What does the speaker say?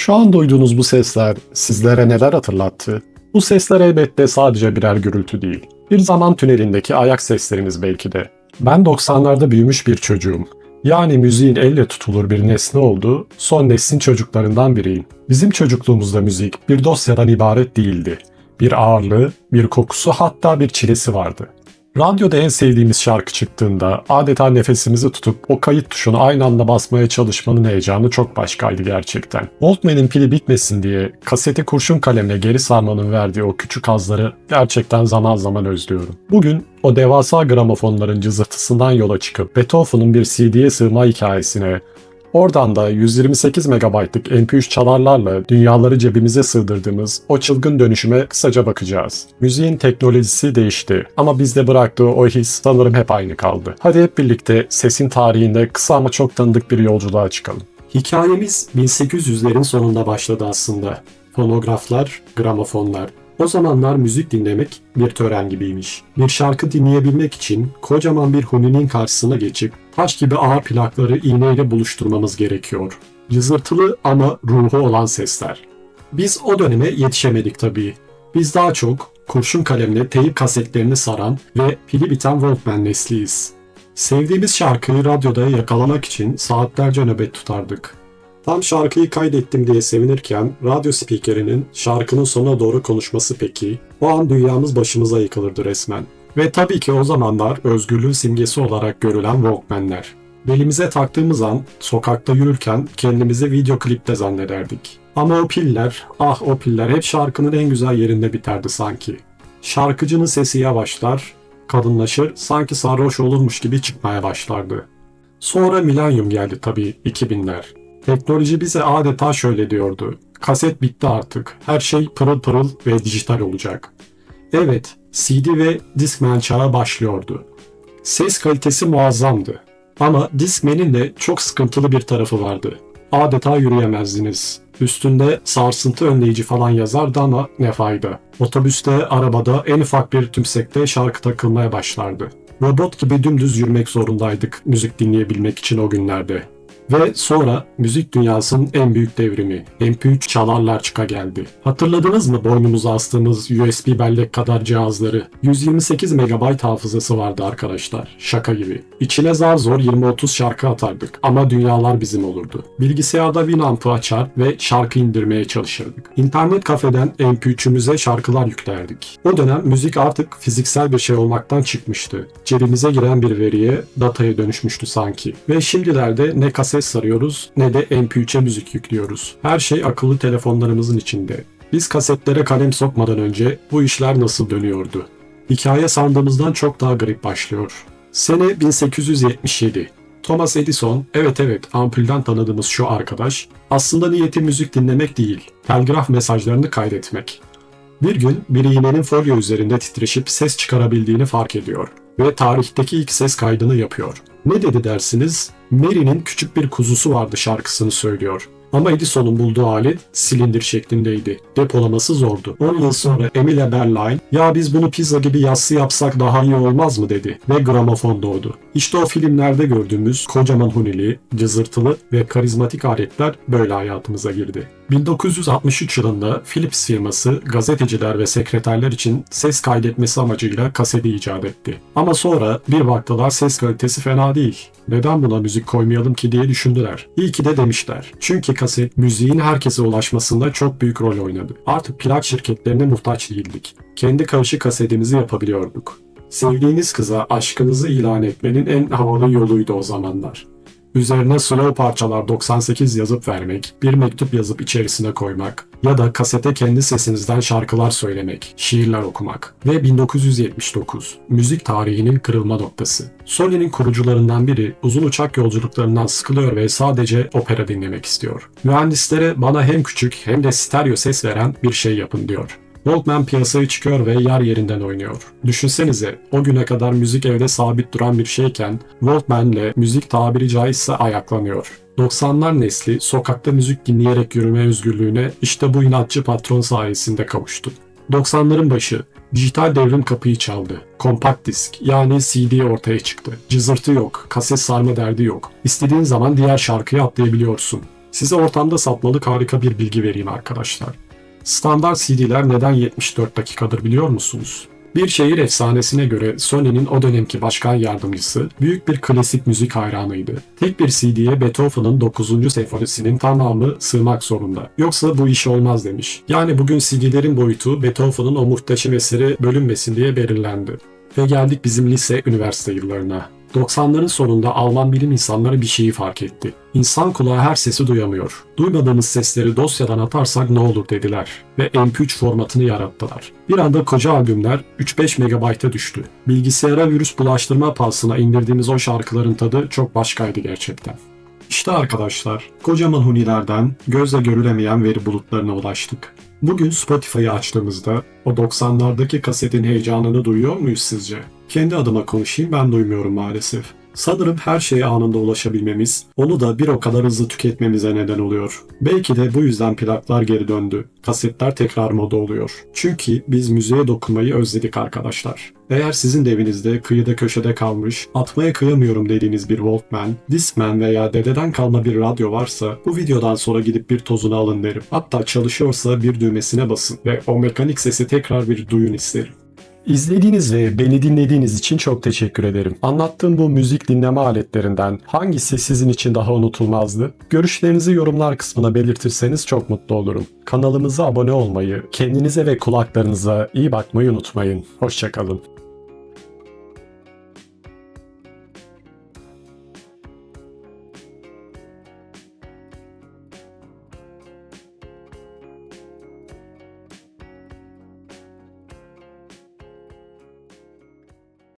Şu an duyduğunuz bu sesler sizlere neler hatırlattı? Bu sesler elbette sadece birer gürültü değil. Bir zaman tünelindeki ayak seslerimiz belki de. Ben 90'larda büyümüş bir çocuğum. Yani müziğin elle tutulur bir nesne olduğu son neslin çocuklarından biriyim. Bizim çocukluğumuzda müzik bir dosyadan ibaret değildi. Bir ağırlığı, bir kokusu hatta bir çilesi vardı. Radyoda en sevdiğimiz şarkı çıktığında adeta nefesimizi tutup o kayıt tuşunu aynı anda basmaya çalışmanın heyecanı çok başkaydı gerçekten. Walkman'in pili bitmesin diye kaseti kurşun kalemle geri sarmanın verdiği o küçük hazları gerçekten zaman zaman özlüyorum. Bugün o devasa gramofonların cızırtısından yola çıkıp Beethoven'ın bir CD'ye sığma hikayesine, Oradan da 128 MB'lık MP3 çalarlarla dünyaları cebimize sığdırdığımız o çılgın dönüşüme kısaca bakacağız. Müziğin teknolojisi değişti ama bizde bıraktığı o his sanırım hep aynı kaldı. Hadi hep birlikte sesin tarihinde kısa ama çok tanıdık bir yolculuğa çıkalım. Hikayemiz 1800'lerin sonunda başladı aslında. Fonograflar, gramofonlar, o zamanlar müzik dinlemek bir tören gibiymiş. Bir şarkı dinleyebilmek için kocaman bir huninin karşısına geçip taş gibi ağır plakları iğneyle buluşturmamız gerekiyor. Cızırtılı ama ruhu olan sesler. Biz o döneme yetişemedik tabii. Biz daha çok kurşun kalemle teyip kasetlerini saran ve pili biten Walkman nesliyiz. Sevdiğimiz şarkıyı radyoda yakalamak için saatlerce nöbet tutardık. Tam şarkıyı kaydettim diye sevinirken radyo spikerinin şarkının sonuna doğru konuşması peki, o an dünyamız başımıza yıkılırdı resmen. Ve tabii ki o zamanlar özgürlüğün simgesi olarak görülen Walkman'ler. Belimize taktığımız an sokakta yürürken kendimizi video klipte zannederdik. Ama o piller, ah o piller hep şarkının en güzel yerinde biterdi sanki. Şarkıcının sesi yavaşlar, kadınlaşır, sanki sarhoş olurmuş gibi çıkmaya başlardı. Sonra milenyum geldi tabii 2000'ler. Teknoloji bize adeta şöyle diyordu. Kaset bitti artık. Her şey pırıl pırıl ve dijital olacak. Evet, CD ve Discman çağı başlıyordu. Ses kalitesi muazzamdı. Ama Discman'in de çok sıkıntılı bir tarafı vardı. Adeta yürüyemezdiniz. Üstünde sarsıntı önleyici falan yazardı ama ne fayda. Otobüste, arabada, en ufak bir tümsekte şarkı takılmaya başlardı. Robot gibi dümdüz yürümek zorundaydık müzik dinleyebilmek için o günlerde. Ve sonra müzik dünyasının en büyük devrimi MP3 çalarlar çıka geldi. Hatırladınız mı boynumuza astığımız USB bellek kadar cihazları? 128 MB hafızası vardı arkadaşlar. Şaka gibi. İçine zar zor 20-30 şarkı atardık ama dünyalar bizim olurdu. Bilgisayarda Winamp'ı açar ve şarkı indirmeye çalışırdık. İnternet kafeden MP3'ümüze şarkılar yüklerdik. O dönem müzik artık fiziksel bir şey olmaktan çıkmıştı. Cebimize giren bir veriye, dataya dönüşmüştü sanki. Ve şimdilerde ne kaset ses sarıyoruz ne de MP3'e müzik yüklüyoruz. Her şey akıllı telefonlarımızın içinde. Biz kasetlere kalem sokmadan önce bu işler nasıl dönüyordu? Hikaye sandığımızdan çok daha garip başlıyor. Sene 1877. Thomas Edison, evet evet ampulden tanıdığımız şu arkadaş, aslında niyeti müzik dinlemek değil, telgraf mesajlarını kaydetmek. Bir gün bir iğnenin folyo üzerinde titreşip ses çıkarabildiğini fark ediyor ve tarihteki ilk ses kaydını yapıyor. Ne dedi dersiniz? Mary'nin küçük bir kuzusu vardı şarkısını söylüyor. Ama Edison'un bulduğu alet silindir şeklindeydi. Depolaması zordu. 10 yıl sonra Emile Berline, ya biz bunu pizza gibi yassı yapsak daha iyi olmaz mı dedi ve gramofon doğdu. İşte o filmlerde gördüğümüz kocaman hunili, cızırtılı ve karizmatik aletler böyle hayatımıza girdi. 1963 yılında Philips firması gazeteciler ve sekreterler için ses kaydetmesi amacıyla kaseti icat etti. Ama sonra bir baktılar ses kalitesi fena değil. Neden buna müzik koymayalım ki diye düşündüler. İyi ki de demişler. Çünkü kaset müziğin herkese ulaşmasında çok büyük rol oynadı. Artık plak şirketlerine muhtaç değildik. Kendi karışık kasetimizi yapabiliyorduk. Sevdiğiniz kıza aşkınızı ilan etmenin en havalı yoluydu o zamanlar. Üzerine slow parçalar 98 yazıp vermek, bir mektup yazıp içerisine koymak ya da kasete kendi sesinizden şarkılar söylemek, şiirler okumak ve 1979 müzik tarihinin kırılma noktası. Sony'nin kurucularından biri uzun uçak yolculuklarından sıkılıyor ve sadece opera dinlemek istiyor. Mühendislere bana hem küçük hem de stereo ses veren bir şey yapın diyor. Walkman piyasaya çıkıyor ve yer yerinden oynuyor. Düşünsenize o güne kadar müzik evde sabit duran bir şeyken Walkman ile müzik tabiri caizse ayaklanıyor. 90'lar nesli sokakta müzik dinleyerek yürüme özgürlüğüne işte bu inatçı patron sayesinde kavuştu. 90'ların başı dijital devrim kapıyı çaldı. Kompakt disk yani CD ortaya çıktı. Cızırtı yok, kaset sarma derdi yok. İstediğin zaman diğer şarkıyı atlayabiliyorsun. Size ortamda sapmalık harika bir bilgi vereyim arkadaşlar. Standart CD'ler neden 74 dakikadır biliyor musunuz? Bir şehir efsanesine göre Sony'nin o dönemki başkan yardımcısı büyük bir klasik müzik hayranıydı. Tek bir CD'ye Beethoven'ın 9. senfonisinin tamamı sığmak zorunda. Yoksa bu iş olmaz demiş. Yani bugün CD'lerin boyutu Beethoven'ın o muhteşem eseri bölünmesin diye belirlendi. Ve geldik bizim lise, üniversite yıllarına. 90'ların sonunda Alman bilim insanları bir şeyi fark etti. İnsan kulağı her sesi duyamıyor. Duymadığımız sesleri dosyadan atarsak ne olur dediler ve MP3 formatını yarattılar. Bir anda koca albümler 3-5 megabayta düştü. Bilgisayara virüs bulaştırma pahasına indirdiğimiz o şarkıların tadı çok başkaydı gerçekten. İşte arkadaşlar, kocaman hunilerden gözle görülemeyen veri bulutlarına ulaştık. Bugün Spotify'ı açtığımızda o 90'lardaki kasetin heyecanını duyuyor muyuz sizce? Kendi adıma konuşayım ben duymuyorum maalesef. Sanırım her şeye anında ulaşabilmemiz, onu da bir o kadar hızlı tüketmemize neden oluyor. Belki de bu yüzden plaklar geri döndü. Kasetler tekrar moda oluyor. Çünkü biz müziğe dokunmayı özledik arkadaşlar. Eğer sizin de evinizde kıyıda köşede kalmış, atmaya kıyamıyorum dediğiniz bir Walkman, Discman veya dededen kalma bir radyo varsa bu videodan sonra gidip bir tozunu alın derim. Hatta çalışıyorsa bir düğmesine basın ve o mekanik sesi tekrar bir duyun isterim. İzlediğiniz ve beni dinlediğiniz için çok teşekkür ederim. Anlattığım bu müzik dinleme aletlerinden hangisi sizin için daha unutulmazdı? Görüşlerinizi yorumlar kısmına belirtirseniz çok mutlu olurum. Kanalımıza abone olmayı, kendinize ve kulaklarınıza iyi bakmayı unutmayın. Hoşçakalın.